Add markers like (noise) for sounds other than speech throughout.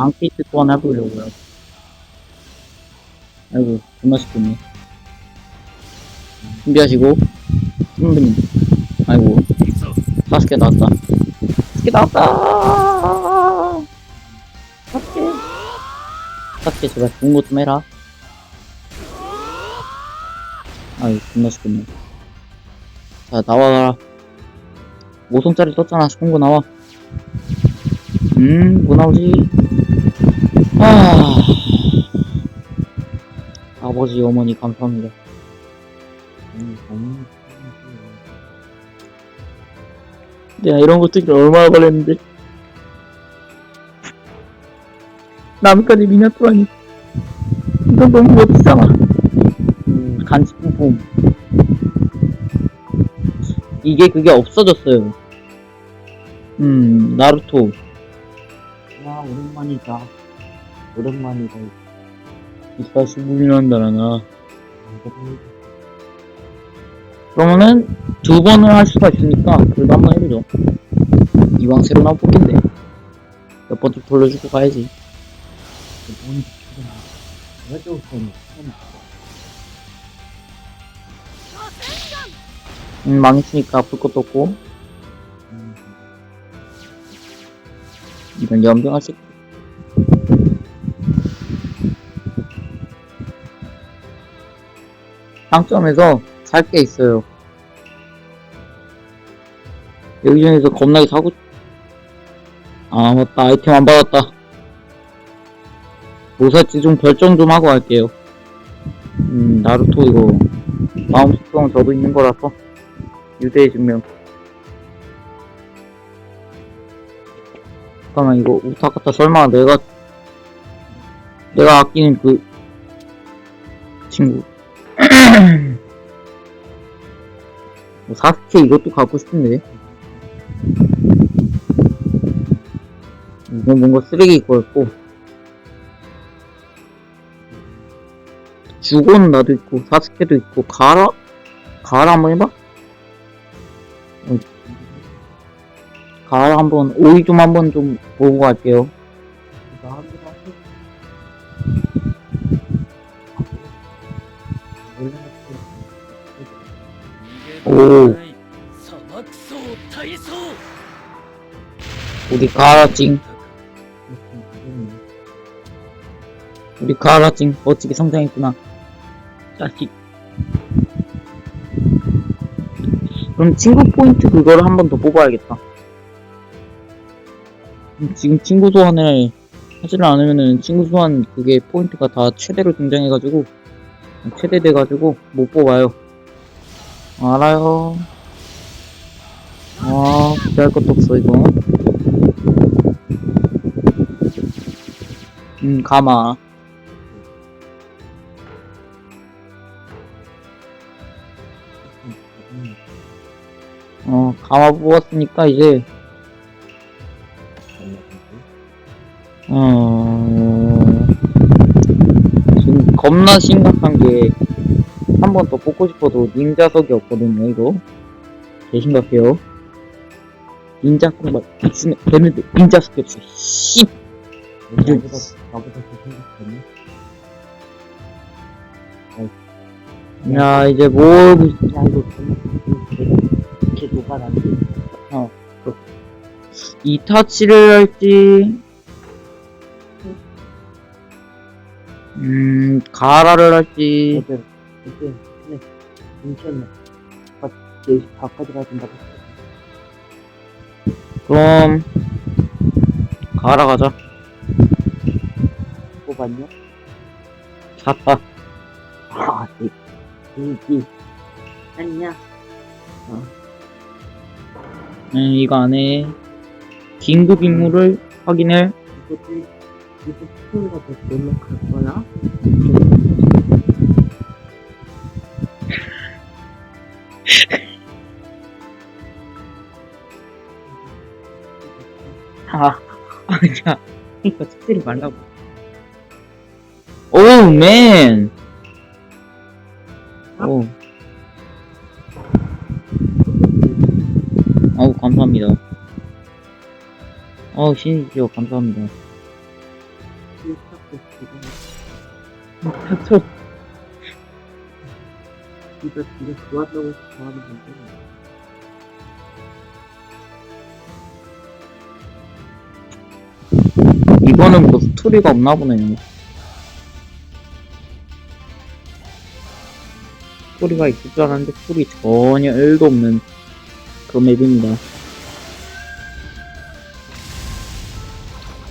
앙키트 또한 해보려고요. 아이고, 존나 쉽겠네. 준비하시고, 선배님. 아이고, 사스케 나왔다. 사스케 나왔다! 사스케. 사스케 제발 좋은 거 좀 해라. 아이, 존나 쉽겠네. 자, 나와라. 5성짜리 떴잖아. 좋은 거 나와. 음, 뭐 나오지? 아. 아버지, 어머니, 감사합니다. 음, 음, 내가 이런 거 뜨기 얼마나 걸렸는데. 남까지 미니어처라니. 이건 너무 멋지잖아. 음, 간식품품. 이게 그게 없어졌어요. 음, 나루토. 야, 오랜만이다. 오랜만이다. 이사 수분이 난다나. 이거 그러면은 두 번을 할 수가 있으니까 그래도 한 번 해보죠. 이왕 새로 나온 뽑긴데 몇번좀 돌려주고 가야지. 내가 좀 음, 망했으니까 아플 것도 없고 음, 이런 연병할 수 있고. 상점에서 살 게 있어요. 여기 중에서 겁나게 사고 싶- 아 맞다. 아이템 안 받았다. 뭐 살지? 좀 결정 좀 하고 할게요. 음 나루토 이거. 마음 속성 저도 있는 거라서. 유대의 증명. 잠깐만 이거 우타카타 설마 내가 내가 아끼는 그 친구 뭐 사스케 이것도 갖고 싶은데 이건 뭔가 쓰레기 거였고 주고는 나도 있고 사스케도 있고 가라? 가라 한번 해봐? 응. 가라 한번 오이 좀 한번 좀 보고 갈게요 오. 우리 가라 찡 우리 가라 찡 멋지게 성장했구나. 자식. 그럼 친구 포인트 그거를 한 번 더 뽑아야겠다. 음, 지금 친구 소환을 하지를 않으면은 친구 소환 그게 포인트가 다 최대로 등장해가지고 최대 돼가지고 못 뽑아요 알아요. 아 기대할 것도 없어 이거. 음 가마. 어 가마 뽑았으니까 이제. 어 지금 겁나 심각한 게 한 번 더 뽑고 싶어도 닌자석이 없거든요 이거. 개 심각해요. 닌자석 막 있으면 되는데 닌자석이 없어. 씨! 나보다 나보다 더 생각했네. 야 이제 뭘야 이거 이렇게 녹아놨지. 이타치를 할지. 음 가라를 할지 어제 근데 인천 바 4시 바까지 가야 된다고. 그럼 가라 가자 뽑았냐? 샀다 아, 네. 이기 아니야. 음, 이거 안에 긴급 임무를 확인해 이것도 이거 스토리가 더 놀러갈 거야? 아 아니야. 이거 특별히 말라고. 오맨 오 어우 감사합니다. 어우 신이시여 감사합니다. 닥쳐. 진짜 진짜 좋았다고 좋아하는 분들 이거는 뭐 스토리가 없나 보네요. 스토리가 있을 줄 알았는데 스토리 전혀 1도 없는 그 맵입니다.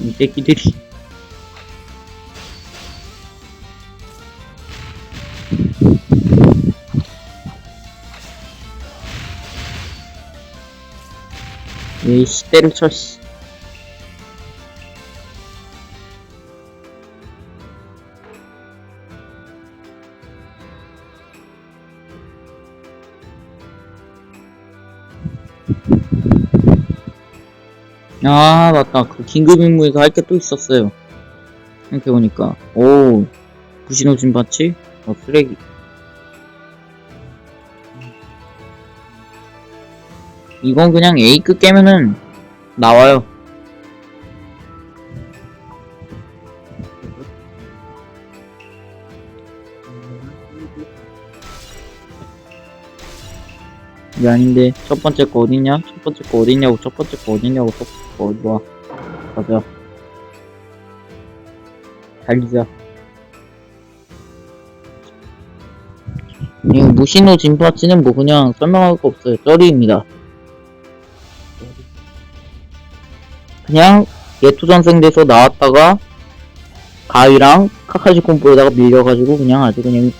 이 새끼들이 에이씨 때려쳐 씨 아 맞다. 그 긴급 임무에서 할 게 또 있었어요. 생각해보니까. 오 부신호 진바치 어 쓰레기. 이건 그냥 A급 깨면은 나와요 이게 아닌데 첫 번째 거 어딨냐? 첫 번째 거 어딨냐고 첫 번째 거 어딨냐고 첫 번째 거 어디 와 가자. 달리자. 이 무신호 진파치는 뭐 그냥 설명할 거 없어요. 쩌리입니다. 그냥 예토전생 돼서 나왔다가 가위랑 카카시 콤보에다가 밀려가지고 그냥 아주 그냥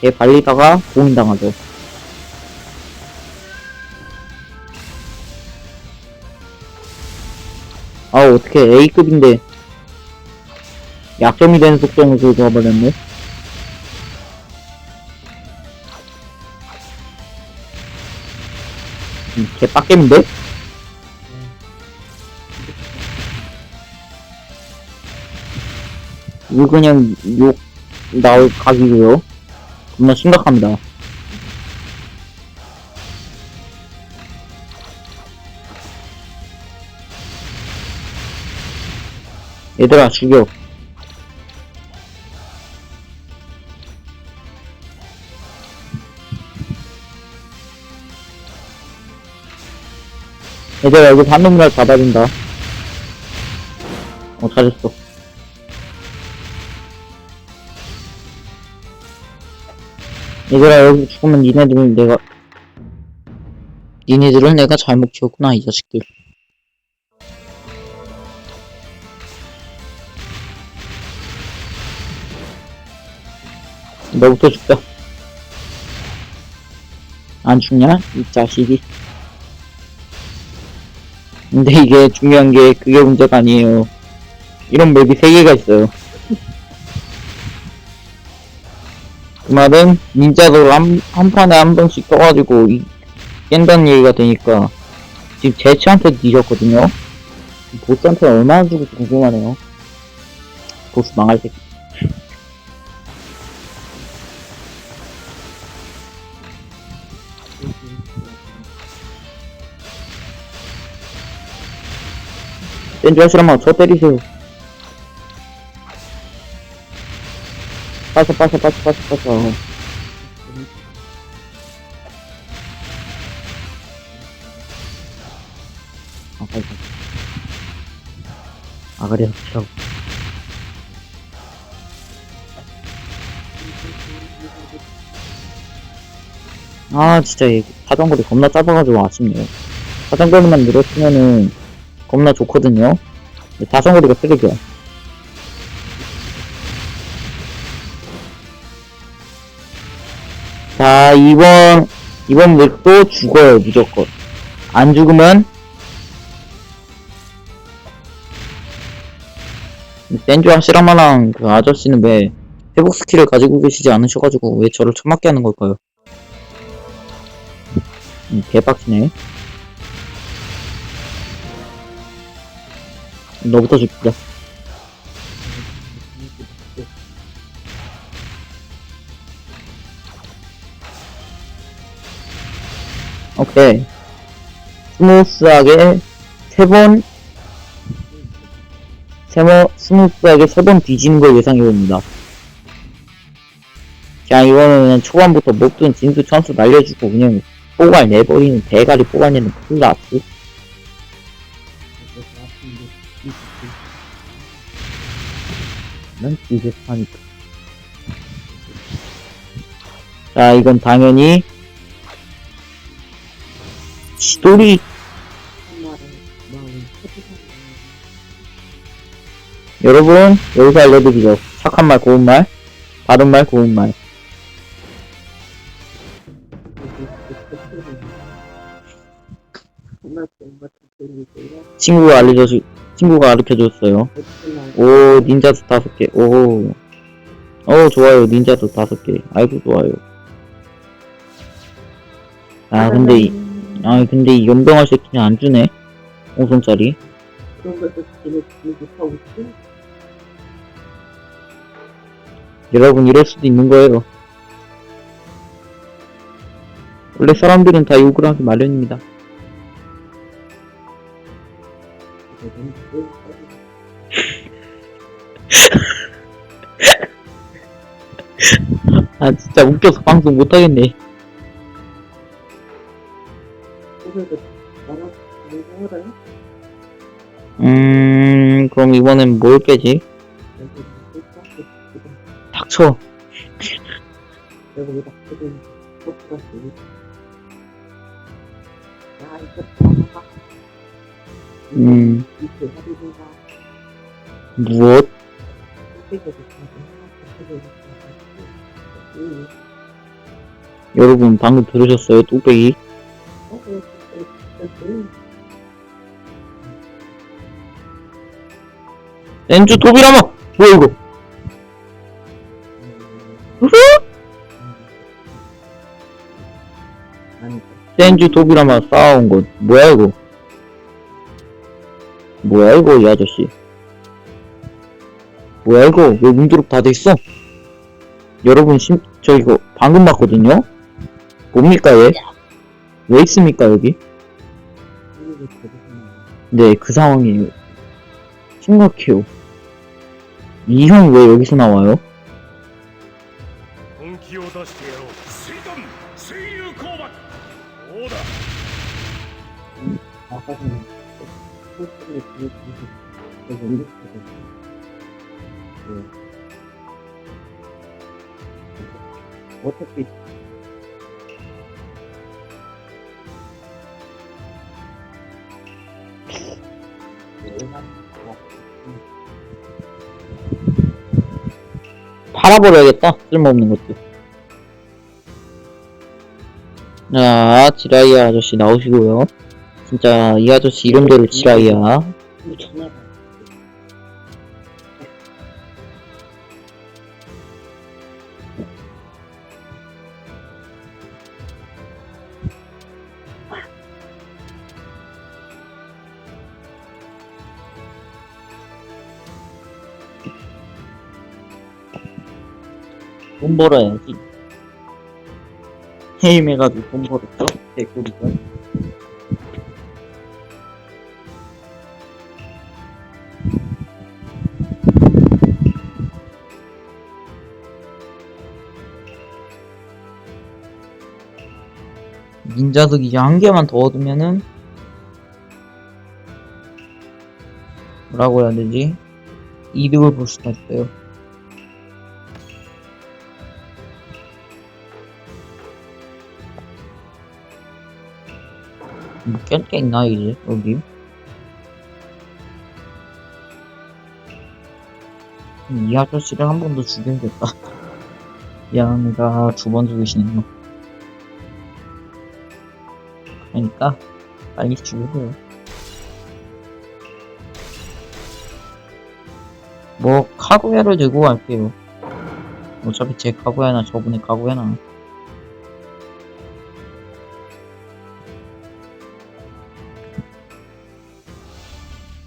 개 발리다가 봉인당하죠 아 어떻게 A급인데. 약점이 되는 속성을 들어버렸네. 음, 개 빡겜인데? 이거 그냥 욕 나올 각이고요. 겁나 심각합니다 얘들아 죽여. 얘들아 여기 반놈이라 잡아준다. 어 잘했어. 얘들아 여기 죽으면 니네들은 내가 니네들은 내가 잘못 키웠구나 이 자식들 너부터 죽자. 안 죽냐? 이 자식이. 근데 이게 중요한 게 그게 문제가 아니에요. 이런 맵이 3개가 있어요. 그 말은 닌자도 한, 한 판에 한 번씩 떠가지고 이, 깬다는 얘기가 되니까 지금 제치한테 뒤졌거든요. 보스한테 얼마나 죽을지 궁금하네요. 보스 망할 새끼. 센줄 하시라면 저 때리세요. 빠져, 빠져, 빠져, 빠져, 빠져. 아, 빠져. 아, 그래, 저. 아, 진짜, 이 사정거리 겁나 짧아가지고 아쉽네요. 사정거리만 늘었으면은 겁나 좋거든요. 사정거리가 쓰레기야. 자, 이번, 이번 맵도 죽어요, 무조건. 안 죽으면, 센주 하시라마랑 그 아저씨는 왜 회복 스킬을 가지고 계시지 않으셔가지고 왜 저를 처맞게 하는 걸까요? 음, 개빡치네. 너부터 죽자. 오케이. 스무스하게 세 번, 세모, 스무스하게 세 번 뒤지는 걸 예상해봅니다. 자, 이거는 초반부터 먹든 진수 천수 날려주고 그냥 포괄 내버리는 대가리 뽑아내는 클라스. 난 비슷하니까. 자, 이건 당연히 해주세요. 여러분 여기서 알려드리죠. 착한 말, 고운 말, 바른 말, 고운 말. 친구가 알려줘 친구가 가르쳐줬어요. 오 닌자도 다섯 개. 오. 오 좋아요 닌자도 다섯 개. 아이고 좋아요. 아 근데 이, 아 근데 이 연병할 새끼는 안 주네. 5손짜리. 그런 것도 지금 지금 하고 있지? 여러분 이럴 수도 있는 거예요. 원래 사람들은 다 욕을 하기 마련입니다. 아 진짜 웃겨서 방송 못하겠네. 음 그럼 이번엔 뭘? 지금 닥쳐. 음. 무엇? 여러분 방금 들으셨어요? 뚝배기? 엔주 도비라마! 뭐야 이거? 센주 도비라마 쌓아온 것 뭐야 이거? 뭐야 이거 이 아저씨? 뭐야 이거 왜 문드롭 다 돼있어? 여러분 심, 저 이거 방금 봤거든요? 뭡니까 얘? 왜 있습니까 여기? 네 그 상황이에요 심각해요 이 형 왜 여기서 나와요? 어차피 일반 팔아버려야겠다. 쓸모없는 것들. 자, 지라이아 아저씨 나오시고요. 진짜 이 아저씨 이름대로 지라이아. 돈 벌어야지. 해임해가지고 돈 벌었죠? 개꿀이죠. 닌자석 이제 한 개만 더 얻으면은 뭐라고 해야 되지? 이득을 볼 수가 있어요. 깰 게 있나 이제 여기? 음, 이 아저씨를 한 번 더 죽여야겠다. 미안합니다. 두번 죽이시네요. 그러니까 빨리 죽으세요. 뭐 카구야를 들고 갈게요. 어차피 제 카구야나 저분의 카구야나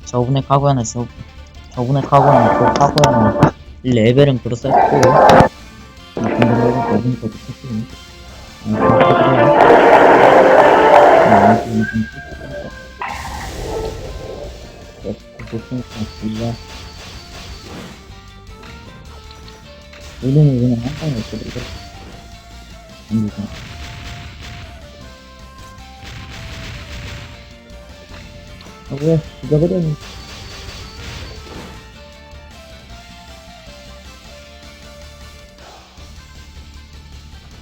저번에 카고야는 저, 저번에 카고야는 있고 카고야는 레벨은 그렇다 했고 공격력은 저분이 그렇다 했고 보통은 우리는 그냥 한 방에 없어도 이렇게 안 되잖아. 아, 왜, 죽여버려니.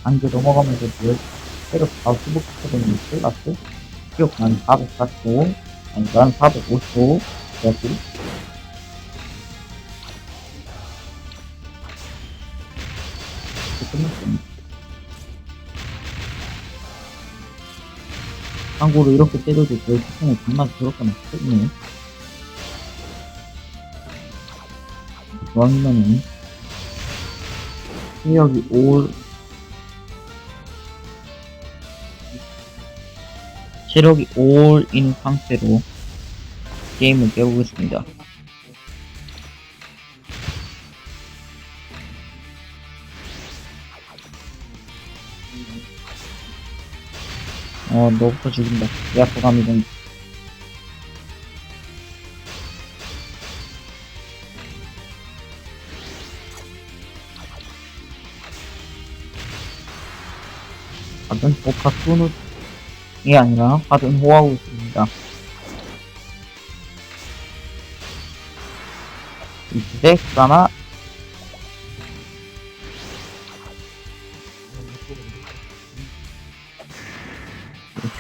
안개 넘어가면서 늘 새로 4수복하더니 플러스 기억 난 445, 아니, 난 455, 여기. 끝났습니다. 참고로 이렇게 때려도 저희 시청에 정말 그렇게 맞겠네. 중앙이면은 실력이 올 체력이 올인 상태로 게임을 깨보겠습니다. 어, 너부터 죽인다. 약속감이 좀. 받은 쏘는이 아니라 받은 있습니다. 이제 그나마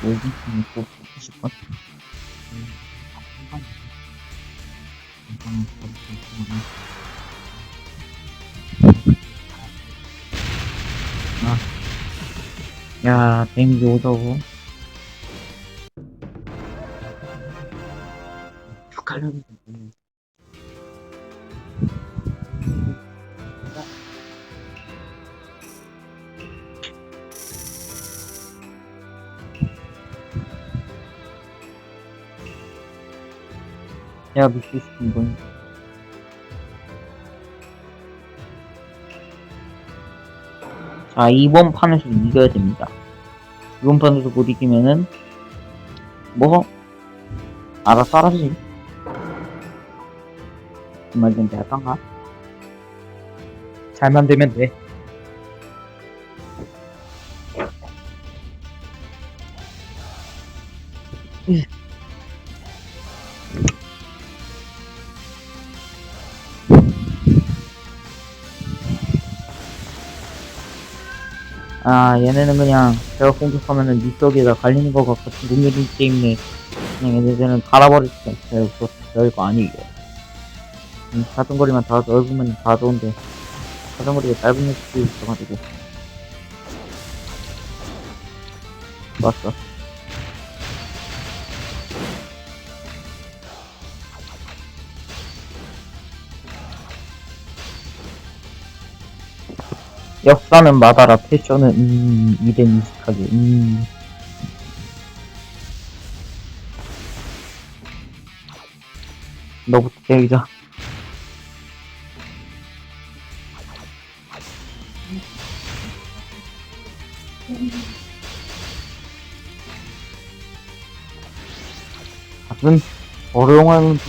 5분쯤에 또 90분? 아. 야, 데미지 오더고. 야, 수 있는 건. 자, 이번 판에서 이겨야 됩니다. 이번 판에서 못 이기면은, 뭐, 알아서. 그 말좀 대할까가? 잘 만들면 돼. 아, 얘네는 그냥 제가 공격하면은 밑쪽에다 갈리는 거가 같은 공격이기 때문에 그냥 얘네들은 갈아버릴 수가 있어요. 그거 별거 아니에요. 음, 사정거리만 다 넓으면 다 좋은데 사정거리가 짧은 녀석이 있어가지고 좋았어. 역사는 마다라 패션은 음 이름 이식하게 음 너부터 때리자 무슨 어려운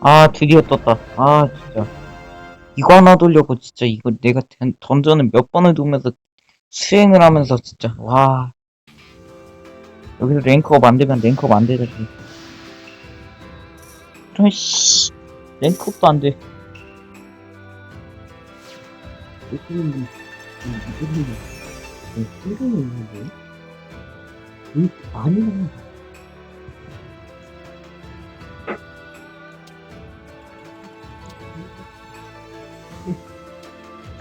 아 드디어 떴다. 아 진짜. 이거 하나 돌려고 진짜 이거 내가 던- 던전을 몇 번을 두면서 수행을 하면서 진짜 와. 여기서 랭커 만들면 랭커 만들어야지. 이런 씨. 랭크업도 안돼. 이거는 이거는 이거는 있는데 이 많이 나와.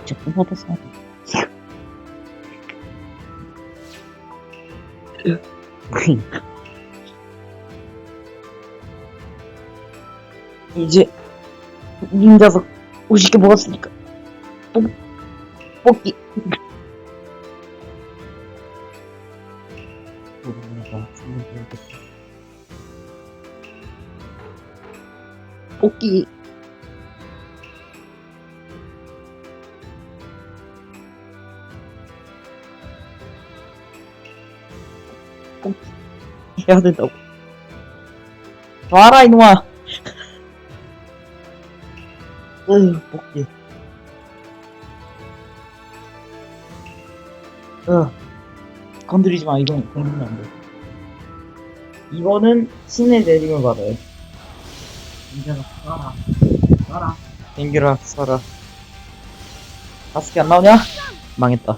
진짜 뽑아봤어 이제 닌자석 50개 먹었으니까. 뽑, 뽑기 그러니까. 뽑기 해야 된다고. 봐라, 이놈아! (laughs) 으, 복귀. 어, 건드리지 마, 이건 건드리면 안 돼. 이거는 신의 내림을 받아요. 인자가 살아. 살아. 써라. 다섯 개안 나오냐? 망했다.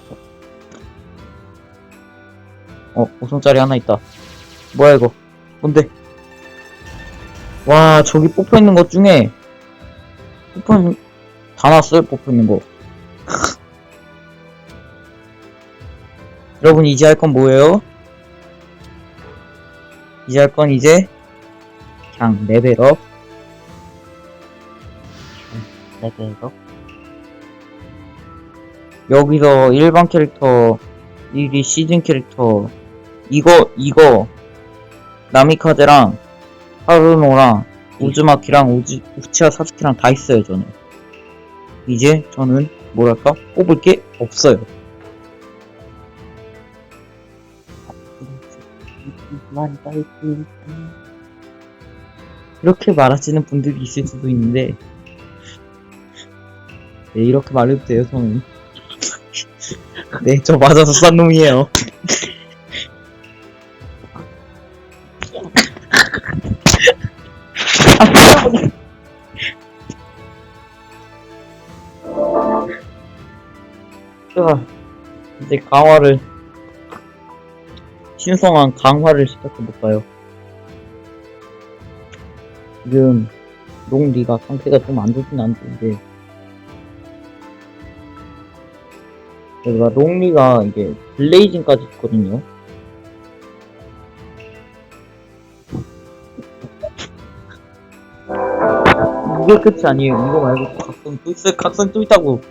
어, 5성짜리 하나 있다. 뭐야, 이거? 뭔데? 와, 저기 뽑혀 있는 것 중에, 뽑혀 있는, 다 나왔어요, 뽑혀 있는 거. (laughs) 여러분, 이제 할 건 뭐예요? 이제 할 건 이제, 그냥 레벨업. 레벨업. 여기서 일반 캐릭터, 이게 시즌 캐릭터, 이거, 이거, 나미카제랑, 하루노랑, 우즈마키랑, 우즈, 우치아 사스키랑 다 있어요, 저는. 이제 저는, 뭐랄까, 뽑을 게 없어요. 이렇게 말하시는 분들이 있을 수도 있는데, 네, 이렇게 말해도 돼요, 저는. (laughs) 네, 저 맞아서 싼 놈이에요. (laughs) 자, 이제 강화를, 신성한 강화를 시작해볼까요? 지금, 롱리가 상태가 좀 안 좋진 않은데, 제가 롱리가 이게 블레이징까지 있거든요. 이게 끝이 아니에요. 이거 말고 각성 또 있어요. 각성 또 있다고.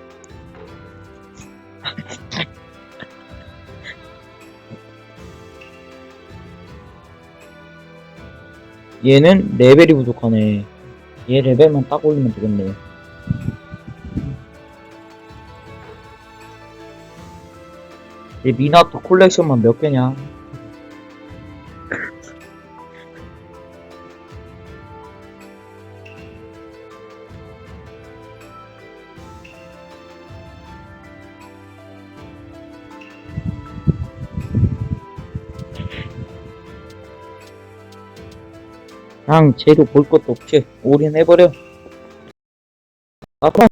(laughs) 얘는 레벨이 부족하네. 얘 레벨만 딱 올리면 되겠네. 얘 미나토 콜렉션만 몇 개냐? 그냥 쟤도 볼 것도 없이 올인해버려. 아파.